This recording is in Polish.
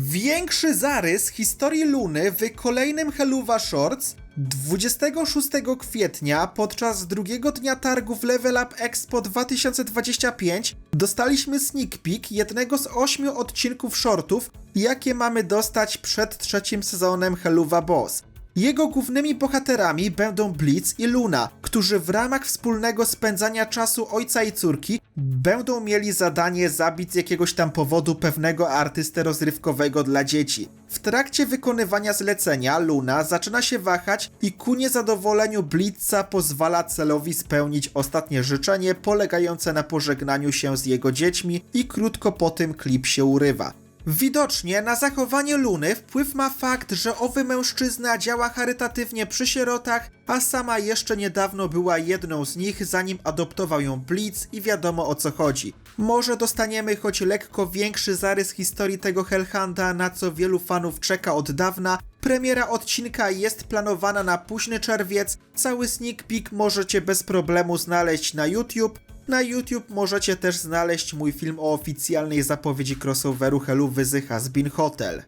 Większy zarys historii Luny w kolejnym Helluva Shorts 26 kwietnia podczas drugiego dnia targów Level Up Expo 2025 dostaliśmy sneak peek jednego z ośmiu odcinków shortów, jakie mamy dostać przed trzecim sezonem Helluva Boss. Jego głównymi bohaterami będą Blitz i Luna, którzy w ramach wspólnego spędzania czasu ojca i córki będą mieli zadanie zabić z jakiegoś tam powodu pewnego artystę rozrywkowego dla dzieci. W trakcie wykonywania zlecenia Luna zaczyna się wahać i ku niezadowoleniu Blitza pozwala celowi spełnić ostatnie życzenie polegające na pożegnaniu się z jego dziećmi i krótko po tym klip się urywa. Widocznie na zachowanie Luny wpływ ma fakt, że owy mężczyzna działa charytatywnie przy sierotach, a sama jeszcze niedawno była jedną z nich, zanim adoptował ją Blitz i wiadomo o co chodzi. Może dostaniemy choć lekko większy zarys historii tego Hellhanda, na co wielu fanów czeka od dawna. Premiera odcinka jest planowana na późny czerwiec. Cały sneak peek możecie bez problemu znaleźć na YouTube. Na YouTube możecie też znaleźć mój film o oficjalnej zapowiedzi crossoveru Helu Wyzycha z Bin Hotel.